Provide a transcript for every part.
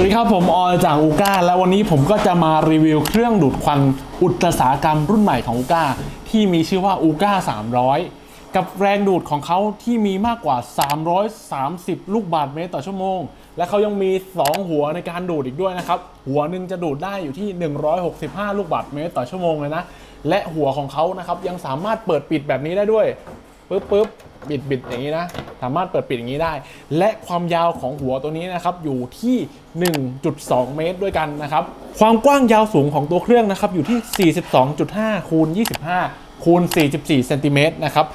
วัสดีครับผมออยจากอูก้าและวันนี้ผมก็จะมารีวิวเครื่องดูดควันอุตสาหกรรมรุ่นใหม่ของอูก้าที่มีชื่อว่าอูก้า300 กับแรงดูดของเขาที่มีมากกว่า 330 ลูกบาศก์เมตรต่อชั่วโมง และเขายังมี 2 หัวในการดูดอีกด้วยนะครับ หัวหนึ่งจะดูดได้อยู่ที่ 165 ลูกบาศก์เมตรต่อชั่วโมงเลยนะ และหัวของเขานะครับยังสามารถเปิดปิดแบบนี้ได้ด้วย ปึ๊บปึ๊บบิดบิดอย่างนี้นะ สามารถเปิดปิดอย่างนี้ได้ และความยาวของหัวตัวนี้นะครับอยู่ที่ 1.2 เมตรด้วยกันนะครับ ความกว้างยาวสูงของตัวเครื่องนะครับอยู่ที่ 42.5 คูณ 25 คูณ 44เซนติเมตรนะครับ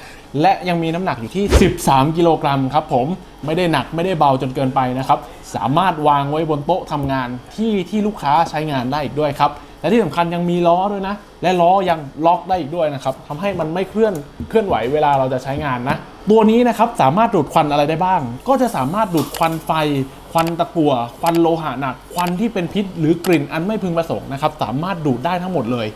และยังมีน้ำหนักอยู่ที่ 13 กิโลกรัมครับผม ไม่ได้หนักไม่ได้เบาจนเกินไปนะครับ สามารถวางไว้บนโต๊ะทำงานที่ที่ลูกค้าใช้งานได้อีกด้วยครับ และที่สำคัญยังมีล้อด้วยนะ และล้อยังล็อกได้อีกด้วยนะครับทำให้มันไม่เคลื่อนเคลื่อนไหวเวลาเราจะใช้งานนะ ตัวนี้นะครับสามารถดูดควันอะไรได้บ้าง ก็จะสามารถดูดควันไฟควันตะกั่วควันโลหะหนัก ควันที่เป็นพิษหรือกลิ่นอันไม่พึงประสงค์นะครับ สามารถดูดได้ทั้งหมดเลย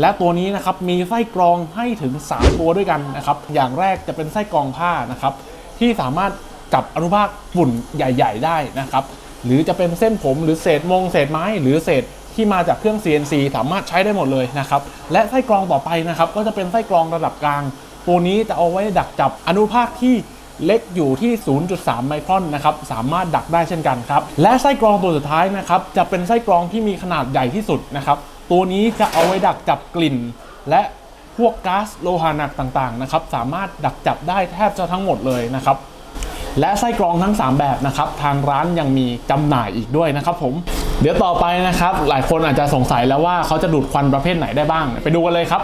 และตัวนี้นะครับมีไส้กรองให้ถึง 3 ตัวด้วยกันนะครับ อย่างแรกจะเป็นไส้กรองผ้านะครับ ที่สามารถกลับอนุภาคฝุ่นใหญ่ ๆ ได้นะครับ หรือจะเป็นเส้นผมหรือเศษมงเศษไม้ หรือเศษที่มาจากเครื่อง CNC สามารถใช้ได้หมดเลยนะครับ และไส้กรองต่อไปนะครับ ก็จะเป็นไส้กรองระดับกลาง ตัวนี้จะเอาไว้ดักจับอนุภาคที่เล็กอยู่ที่ 0.3 ไมครอนนะครับ สามารถดักได้เช่นกันครับ และไส้กรองตัวสุดท้ายนะครับ จะเป็นไส้กรองที่มีขนาดใหญ่ที่สุดนะครับ ตัวนี้จะเอาไว้ดักจับกลิ่น และพวกก๊าซโลหะหนักต่างๆนะครับสามารถดักจับได้แทบจะทั้งหมดเลยนะครับและไส้กรองทั้ง 3 แบบนะครับทางร้านยังมีจำหน่ายอีกด้วยนะครับผมเดี๋ยวต่อไปนะครับ หลายคนอาจจะสงสัยแล้วว่าเขาจะดูดควันประเภทไหนได้บ้าง ไปดูกันเลยครับ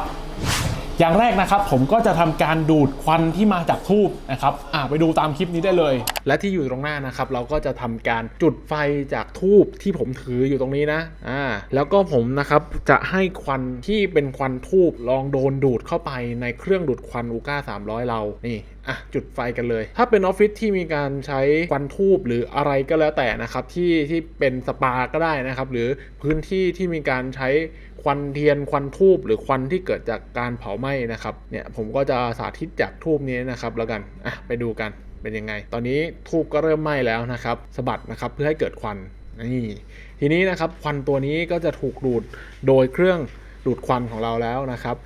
อย่างแรกนะครับผมก็จะทำการดูดควันที่มาจากทูบนะครับอ่าไปดูตามคลิปนี้ได้เลย และที่อยู่ตรงหน้านะครับเราก็จะทำการจุดไฟจากทูบที่ผมถืออยู่ตรงนี้นะอ่าแล้วก็ผมนะครับจะให้ควันที่เป็นควันทูบลองโดนดูดเข้าไปในเครื่องดูดควันอูก้า300 เรานี่อะจุดไฟกันเลย ถ้าเป็นออฟฟิศที่มีการใช้ควันทูบหรืออะไรก็แล้วแต่นะครับที่ที่เป็นสปาก็ได้นะครับ หรือพื้นที่ที่มีการใช้ ควันเทียนควันทูบหรือควันที่เกิดจากการเผาไหม้นะครับเนี่ยผมก็จะสาธิตจากทูบนี้นะครับแล้วกันอะไปดูกันเป็นยังไง ตอนนี้ทูบก็เริ่มไหม้แล้วนะครับสะบัดนะครับเพื่อให้เกิดควันนี่ทีนี้นะครับควันตัวนี้ก็จะถูกดูดโดยเครื่องดูดควันของเราแล้วนะครับ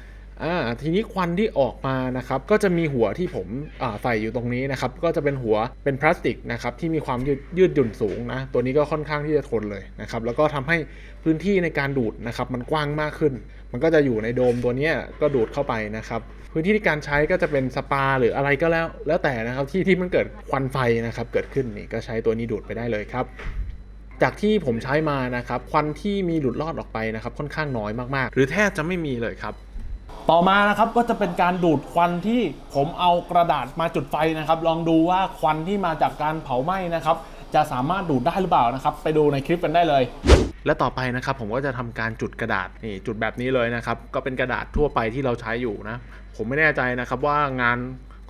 อ่าทีนี้ควันที่ออกมานะครับก็จะมีหัวที่ผมอ่าใส่อยู่ตรงนี้นะครับก็จะเป็นหัวเป็นพลาสติกนะครับที่มีความยืดยืดหยุ่นสูงนะตัวนี้ก็ค่อนข้างที่จะทนเลยนะครับแล้วก็ทำให้พื้นที่ในการดูดนะครับมันกว้างมากขึ้น มันก็จะอยู่ในโดมตัวนี้ก็ดูดเข้าไปนะครับพื้นที่ที่การใช้ก็จะเป็นสปาหรืออะไรก็แล้วแล้วแต่นะครับที่ที่มันเกิดควันไฟนะครับเกิดขึ้นนี่ก็ใช้ตัวนี้ดูดไปได้เลยครับจากที่ผมใช้มานะครับควันที่มีหลุดรอดออกไปนะครับค่อนข้างน้อยมากๆ หรือแทบจะไม่มีเลยครับ ต่อมานะครับก็จะเป็นการดูดควันที่ผมเอากระดาษมาจุดไฟนะครับ ลองดูว่าควันที่มาจากการเผาไหม้นะครับ จะสามารถดูดได้หรือเปล่านะครับ ไปดูในคลิปกันได้เลย และต่อไปนะครับผมก็จะทำการจุดกระดาษนี่จุดแบบนี้เลยนะครับ ก็เป็นกระดาษทั่วไปที่เราใช้อยู่นะ ผมไม่แน่ใจนะครับว่างาน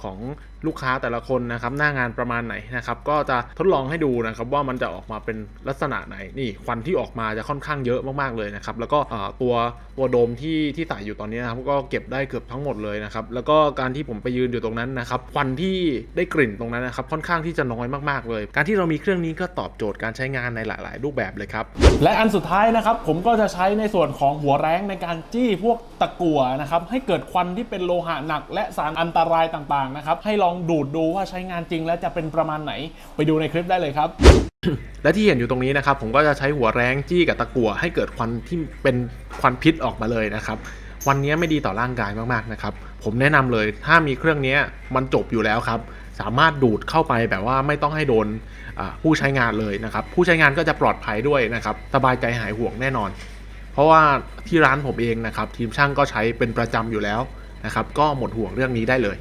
ของ ลูกค้าแต่ละคนนะครับหน้างานประมาณไหนนะครับก็จะทดลองให้ดูนะครับว่ามันจะออกมาเป็นลักษณะไหนนี่ควันที่ออกมาจะค่อนข้างเยอะมากๆเลยนะครับแล้วก็ตัวตัวโดมที่ที่ใส่อยู่ตอนนี้นะครับก็เก็บได้เกือบทั้งหมดเลยนะครับแล้วก็การที่ผมไปยืนอยู่ตรงนั้นนะครับควันที่ได้กลิ่นตรงนั้นนะครับค่อนข้างที่จะน้อยมากๆเลย การที่เรามีเครื่องนี้ก็ตอบโจทย์การใช้งานในหลาย ๆ รูปแบบเลยครับและอันสุดท้ายนะครับผมก็จะใช้ในส่วนของหัวแรงในการจี้พวกตะกั่วนะครับให้เกิดควันที่เป็นโลหะหนัก และสารอันตรายต่างๆนะครับให้ลองดูดดูว่าใช้งานจริงแล้วจะเป็นประมาณไหน ไปดูในคลิปได้เลยครับ และที่เห็นอยู่ตรงนี้นะครับผมก็จะใช้หัวแรงจี้กับตะกั่วให้เกิดควันที่เป็นควันพิษออกมาเลยนะครับวันนี้ไม่ดีต่อร่างกายมากๆนะครับ ผมแนะนำเลย ถ้ามีเครื่องนี้มันจบอยู่แล้วครับ สามารถดูดเข้าไปแบบว่าไม่ต้องให้โดนผู้ใช้งานเลยนะครับ ผู้ใช้งานก็จะปลอดภัยด้วยนะครับ สบายใจหายห่วงแน่นอน เพราะว่าที่ร้านผมเองนะครับ ทีมช่างก็ใช้เป็นประจำอยู่แล้วนะครับ ก็หมดห่วงเรื่องนี้ได้เลย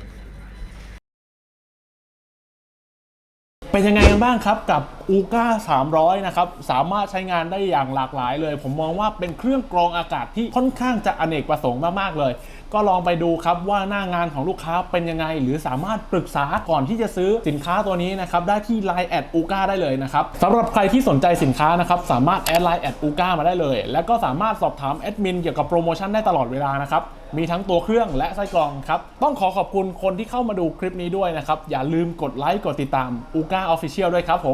เป็นยังไงกันบ้างครับกับ u g a 300 นะครับ สามารถใช้งานได้อย่างหลากหลายเลย ผมมองว่าเป็นเครื่องกรองอากาศที่ค่อนข้างจะอเนกประสงค์มาก ๆ เลย ก็ลองไปดูครับว่าหน้างานของลูกค้าเป็นยังไง หรือสามารถปรึกษาก่อนที่จะซื้อสินค้าตัวนี้นะครับ ได้ที่ Line แอดอูกาได้เลยนะครับสำหรับใครที่สนใจสินค้านะครับ สามารถแอดไลน์แอดอูกามาได้เลย แล้วก็สามารถสอบถามแอดมินเกี่ยวกับโปรโมชั่นได้ตลอดเวลานะครับมีทั้งตัวเครื่องและไส้กรองครับต้องขอขอบคุณคนที่เข้ามาดูคลิปนี้ด้วยนะครับอย่าลืมกดไลค์กดติดตามอูก้าออฟฟิเชียลด้วยครับผม